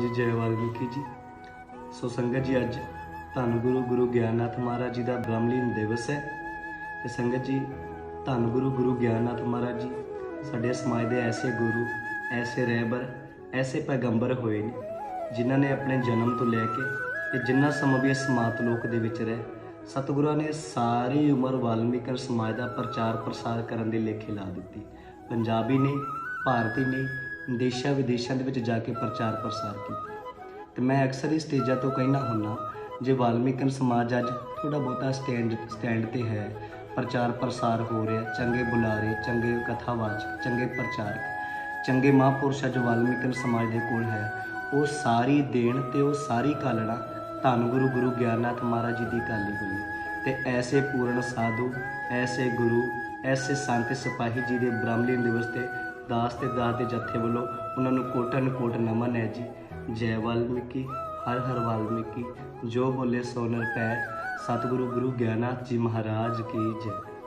ਜੀ, ਜੈ ਵਾਲਮੀਕੀ ਜੀ। ਸੋ ਸੰਗਤ ਜੀ, ਅੱਜ ਧੰਨ ਗੁਰੂ ਗੁਰੂ ਗਿਆਨਨਾਥ ਮਹਾਰਾਜ ਜੀ ਦਾ ਬ੍ਰਹਮਲੀਨ ਦਿਵਸ ਹੈ। ਤੇ ਸੰਗਤ ਜੀ, ਧੰਨ ਗੁਰੂ ਗੁਰੂ ਗਿਆਨਨਾਥ ਮਹਾਰਾਜ ਜੀ, ਸਾਡੇ ਸਮਾਜ ਦੇ ਐਸੇ ਗੁਰੂ, ਐਸੇ ਰਹਿਬਰ, ਐਸੇ ਪੈਗੰਬਰ ਹੋਏ ਨੇ, ਜਿਨ੍ਹਾਂ ਨੇ ਆਪਣੇ ਜਨਮ ਤੋਂ ਲੈ ਕੇ ਤੇ ਜਿੰਨਾ ਸਮਾਂ ਵੀ ਇਸ ਲੋਕ ਦੇ ਵਿੱਚ ਰਹੇ, ਸਤਿਗੁਰਾਂ ਨੇ ਸਾਰੀ ਉਮਰ ਵਾਲਮੀਕਰ ਸਮਾਜ ਦਾ ਪ੍ਰਚਾਰ ਪ੍ਰਸਾਰ ਕਰਨ ਦੇ ਲੇਖੇ ਲਾ ਦਿੱਤੀ। ਪੰਜਾਬੀ ਨੇ ਭਾਰਤੀ ਨੇ ਦੇਸ਼ਾਂ ਵਿਦੇਸ਼ਾਂ ਦੇ ਵਿੱਚ ਜਾ ਕੇ ਪ੍ਰਚਾਰ ਪ੍ਰਸਾਰ ਕੀਤਾ ਤੇ ਮੈਂ ਅਕਸਰ ਹੀ ਸਟੇਜਾਂ ਤੋਂ ਕਹਿਣਾ ਹੁੰਨਾ ਜੇ ਵਾਲਮੀਕਨ ਸਮਾਜ ਅੱਜ ਥੋੜਾ ਬਹੁਤਾ ਸਟੈਂਡ ਸਟੈਂਡ ਤੇ ਹੈ, ਪ੍ਰਚਾਰ ਪ੍ਰਸਾਰ ਹੋ ਰਿਹਾ, ਚੰਗੇ ਬੁਲਾਰੇ, ਚੰਗੇ ਕਥਾਵਾਚਕ, ਚੰਗੇ ਪ੍ਰਚਾਰਕ, ਚੰਗੇ ਮਹਾਂਪੁਰਸ਼ ਅੱਜ ਵਾਲਮੀਕਨ ਸਮਾਜ ਦੇ ਕੋਲ ਹੈ, ਉਹ ਸਾਰੀ ਦੇਣ ਤੇ ਉਹ ਸਾਰੀ ਕਾਲਣਾ ਧੰਨ ਗੁਰੂ ਗੁਰੂ ਗਿਆਨਨਾਥ ਮਹਾਰਾਜ ਜੀ ਦੀ ਕਾਲੀ ਹੋਈ ਹੈ। ਤੇ ਐਸੇ ਪੂਰਨ ਸਾਧੂ, ਐਸੇ ਗੁਰੂ, ਐਸੇ ਸੰਤ ਸਿਪਾਹੀ ਜੀ ਦੇ ਬ੍ਰਹਮਲੀਨ ਦਿਵਸ ਤੇ ਦਾਸ ਤੇ ਦਾਸ ਦੇ ਜੱਥੇ ਵੱਲੋਂ ਉਹਨਾਂ ਨੂੰ ਕੋਟਨ ਕੋਟ ਨਮਨ ਹੈ ਜੀ। ਜੈ ਵਾਲਮੀਕੀ, ਹਰ ਹਰ ਵਾਲਮੀਕੀ। ਜੋ ਬੋਲੇ ਸੋਨਰ ਪੈ ਸਤਿਗੁਰੂ ਗੁਰੂ ਗਿਆਨਾਥ ਜੀ ਮਹਾਰਾਜ ਕੀ ਜੈ।